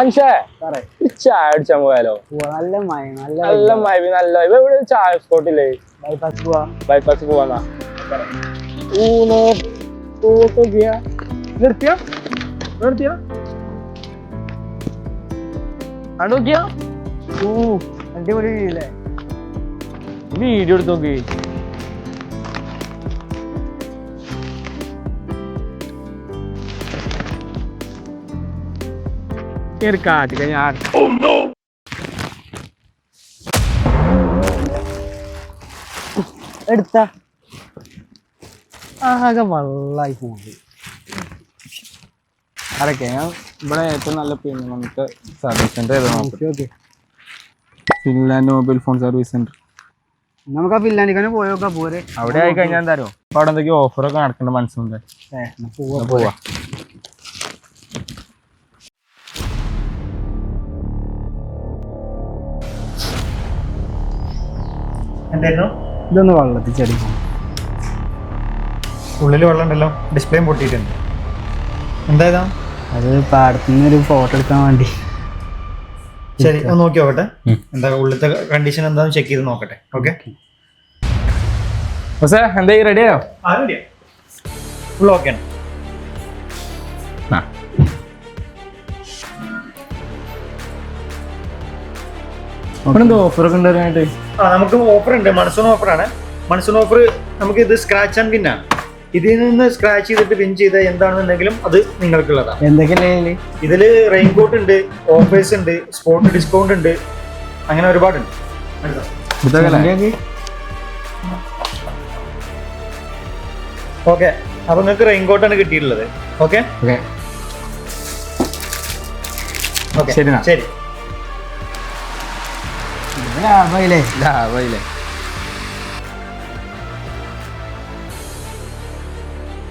അൻഷേ ചായ പോയാലോ? നല്ല മഴ നല്ല നല്ല മഴ നല്ല ഇവ ഇവിടെ ചായ സ്പോട്ടില്ലേ? ബൈപ്പാസ് പോവാ. ബൈപ്പാസ് പോവാന്നാ. ഊന്നോ തോക്കിയ നിർത്തിയ? നിർത്തിയ? നോക്കിയ ഊ അടിപൊളി വീഡിയോ എടുത്ത് നോക്കി. കാട്ടിക്ക ഞാൻ എടുത്ത. ആകെ വള്ളായി പോകുന്നത് അതൊക്കെ ഞാൻ ഇവിടെ ഏറ്റവും നല്ല പിന്നെ നമുക്ക് service centre Finland mobile phone service centre നമുക്ക് ആ പില്ലാണ്ടിക്കാനെ പോയോക്കാ പോരെ. അവിടെ ആയി കഴിഞ്ഞാൽ എന്തായാലും അവിടെ എന്തൊക്കെയോ ഓഫറൊക്കെ നടക്കേണ്ട മനസ്സിലുണ്ട് പോവാ. എന്തായിരുന്നു? ഇതൊന്ന് വള്ളത്തിൽ ചെടിക്കണം ഉള്ളിൽ വെള്ളം ഉണ്ടല്ലോ. ഡിസ്പ്ലേയും പൊട്ടിയിട്ടുണ്ട്. എന്തായതാ അത് പാടത്തുനിന്ന് ഒരു ഫോട്ടോ എടുക്കാൻ വേണ്ടി. ശരി ഒന്ന് നോക്കി നോക്കട്ടെ. എന്താ ഉള്ളിലത്തെ കണ്ടീഷൻ എന്താന്ന് ചെക്ക് ചെയ്ത് നോക്കട്ടെ. ഓക്കെ. എന്തായി റെഡിയായോ ആ റെഡിയാ ഫുൾ ഓക്കെ ആണ്. ഇവിടെ എന്തോ ഓഫറൊക്കെ ഉണ്ടായിട്ട് ആ നമുക്ക് ഓഫർ ഉണ്ട്. മൺസൂൺ ഓഫറാണ് മൺസൂൺ ഓഫർ നമുക്ക് ഇത് സ്ക്രാച്ച് ആൻഡ് വിൻ ആണ്. ഇതിൽ നിന്ന് സ്ക്രാച്ച് ചെയ്തിട്ട് പിൻ ചെയ്ത എന്താണെന്നുണ്ടെങ്കിലും അത് നിങ്ങൾക്കുള്ളതാണ്. എന്തൊക്കെയല്ലേ ഇതിൽ റെയിൻകോട്ട് ഉണ്ട് ഓഫേഴ്സ് ഉണ്ട് സ്പോട്ട് ഡിസ്കൗണ്ട് ഉണ്ട്. അങ്ങനെ ഒരുപാടുണ്ട്. ഓക്കെ അപ്പൊ നിങ്ങൾക്ക് റെയിൻകോട്ടാണ് കിട്ടിയിട്ടുള്ളത്. ഓക്കെ. ശരി ഓക്കെ ശരി. Да, Лей. Да, Лей.